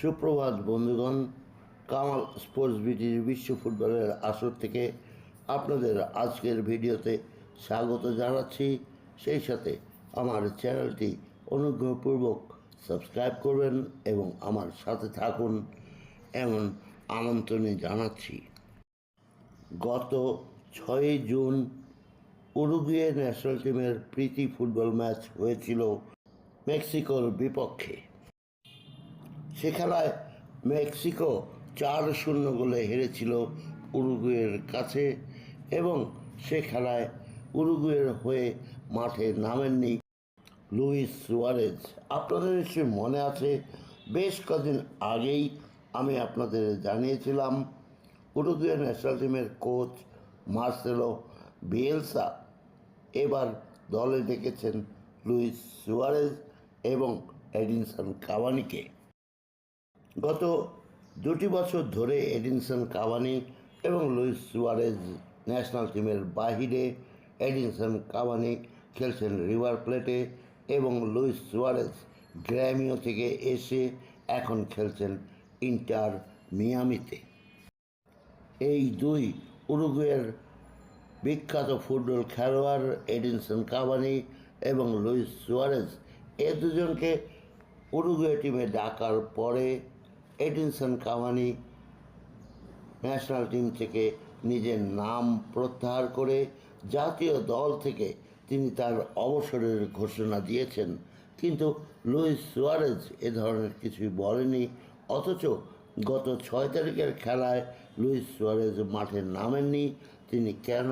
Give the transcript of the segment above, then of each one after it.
সুপ্রভাত, বন্ধুগণ। কামাল স্পোর্টস বিটির বিশ্ব ফুটবলের আসর থেকে আপনাদের আজকের ভিডিওতে স্বাগত জানাচ্ছি। সেই সাথে আমার চ্যানেলটি অনুগ্রহপূর্বক সাবস্ক্রাইব করবেন এবং আমার সাথে থাকুন এমন আমন্ত্রণে জানাচ্ছি। গত ছয়ই জুন উরুগুয়ে ন্যাশনাল টিমের প্রীতি ফুটবল ম্যাচ হয়েছিল মেক্সিকোর বিপক্ষে। সে খেলায় মেক্সিকো চার শূন্য গোলে হেরেছিল উরুগুয়ের কাছে এবং সে খেলায় উরুগুয়ের হয়ে মাঠে নামেননি লুইস সুয়ারেজ। আপনাদের নিশ্চয়ই মনে আছে, বেশ কদিন আগেই আমি আপনাদের জানিয়েছিলাম উরুগুয়ে ন্যাশনাল টিমের কোচ মার্সেলো বিয়েলসা এবার দলে ডেকেছেন লুইস সুয়ারেজ এবং এডিনসন কাভানিকে। গত দুটি বছর ধরে এডিনসন কাভানি এবং লুইস সুয়ারেজ ন্যাশনাল টিমের বাহিরে এডিনসন কাভানি খেলছেন রিভার প্লেটে এবং লুইস সুয়ারেজ গ্র্যামিও থেকে এসে এখন খেলছেন ইন্টার মিয়ামিতে। এই দুই উরুগুয়ের বিখ্যাত ফুটবল খেলোয়াড় এডিনসন কাভানি এবং লুইস সুয়ারেজ এ দুজনকে উরুগুয়ে টিমে ডাকার পরে এডিনসন কাভানি ন্যাশনাল টিম থেকে নিজের নাম প্রত্যাহার করে জাতীয় দল থেকে তিনি তার অবসরের ঘোষণা দিয়েছেন। কিন্তু লুইস সুয়ারেজ এ ধরনের কিছুই বলেনি, অথচ গত ছয় তারিখের খেলায় লুইস সুয়ারেজ মাঠে নামেননি, তিনি কেন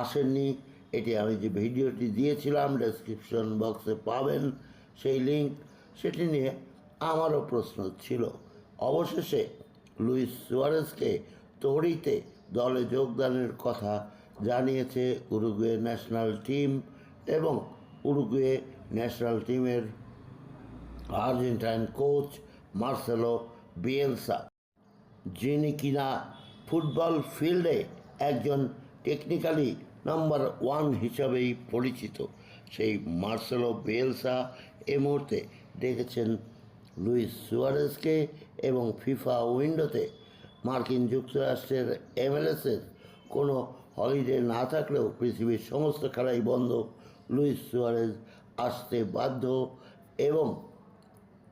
আসেননি, এটি আমি যে ভিডিওটি দিয়েছিলাম ডেসক্রিপশন বক্সে পাবেন সেই লিঙ্ক সেটি নিয়ে আমারও প্রশ্ন ছিল। অবশেষে লুইস সুয়ারেজকে তড়িতে দলে যোগদানের কথা জানিয়েছে উরুগুয়ে ন্যাশনাল টিম এবং উরুগুয়ে ন্যাশনাল টিমের আর্জেন্টাইন কোচ মার্সেলো বিয়েলসা, যিনি কিনা ফুটবল ফিল্ডে একজন টেকনিক্যালি নাম্বার ওয়ান হিসাবেই পরিচিত। সেই মার্সেলো বিয়েলসা এ মুহূর্তে ডেকেছেন লুইস সুয়ারেজকে এবং ফিফা উইন্ডোতে মার্কিন যুক্তরাষ্ট্রের এমএলএসের কোনো হলিডে না থাকলেও পৃথিবীর সমস্ত খেলাই বন্ধ লুইস সুয়ারেজ আসতে বাধ্য এবং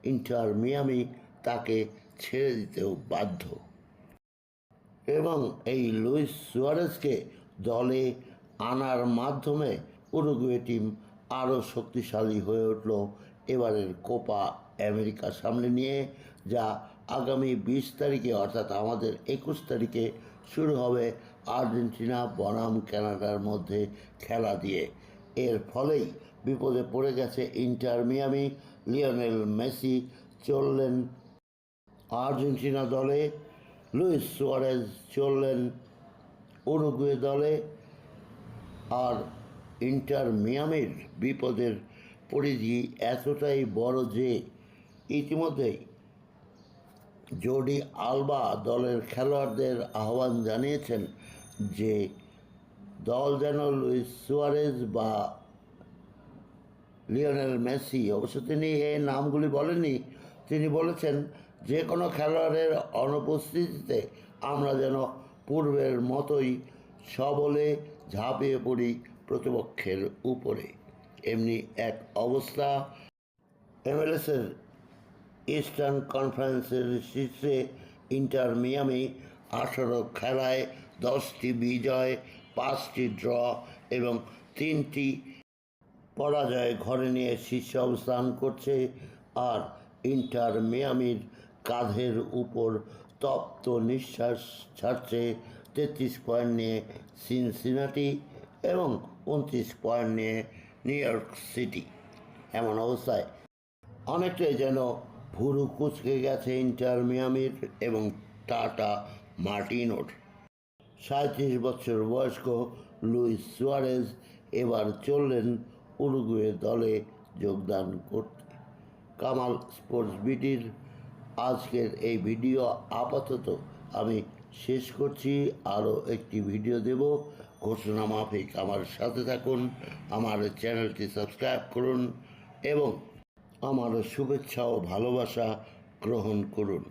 ইন্টার মিয়ামি তাকে ছেড়ে দিতেও বাধ্য। এবং এই লুইস সুয়ারেজকে দলে আনার মাধ্যমে উরুগুয়ে টিম আরও শক্তিশালী হয়ে উঠল এবারের কোপা আমেরিকা সামনে নিয়ে, যা আগামী বিশ তারিখে, অর্থাৎ আমাদের একুশ তারিখে, শুরু হবে আর্জেন্টিনা বনাম কানাডার মধ্যে খেলা দিয়ে। এর ফলেই বিপদে পড়ে গেছে ইন্টার মিয়ামি। লিওনেল মেসি চললেন আর্জেন্টিনা দলে, লুইস সুয়ারেজ চললেন উরুগুয়ে দলে, আর ইন্টার মিয়ামির বিপদের পরিধি এতটাই বড় যে ইতিমধ্যেই জোডি আলবা দলের খেলোয়াড়দের আহ্বান জানিয়েছেন যে দল যেন লুইস সুয়ারেজ বা লিওনেল মেসি, অবশ্য তিনি এই নামগুলি বলেননি, তিনি বলেছেন, যে কোনো খেলোয়াড়ের অনুপস্থিতিতে আমরা যেন পূর্বের মতোই সবলে ঝাঁপিয়ে পড়ি প্রতিপক্ষের উপরে। এমনি এক অবস্থা। এমএলএসের ইস্টার্ন কনফারেন্সের শীর্ষে ইন্টার মিয়ামি আঠারো খেলায় দশটি বিজয়, পাঁচটি ড্র এবং তিনটি পরাজয় ঘরে নিয়ে শীর্ষে অবস্থান করছে আর ইন্টার মিয়ামির কাঁধের উপর তপ্ত নিঃশ্বাস ছাড়ছে তেত্রিশ পয়েন্ট নিয়ে সিনসিনাটি এবং উনত্রিশ পয়েন্ট নিয়ে নিউ ইয়র্ক সিটি। এমন অবস্থায় অনেকটাই যেন ভুরু কুচকে গেছে ইন্টার মিয়ামির এবং টাটা মার্টিনোর। সাঁত্রিশ বছর বয়স্ক লুইস সুয়ারেজ এবার চললেন উরুগুয়ে দলে যোগদান করতে। কামাল স্পোর্টস বিটির আজকের এই ভিডিও আপাতত আমি শেষ করছি। আরও একটি ভিডিও দেব। ঘোষণা মাফিক আমার সাথে থাকুন, আমার চ্যানেলটি সাবস্ক্রাইব করুন এবং আমার শুভেচ্ছা ও ভালোবাসা গ্রহণ করুন।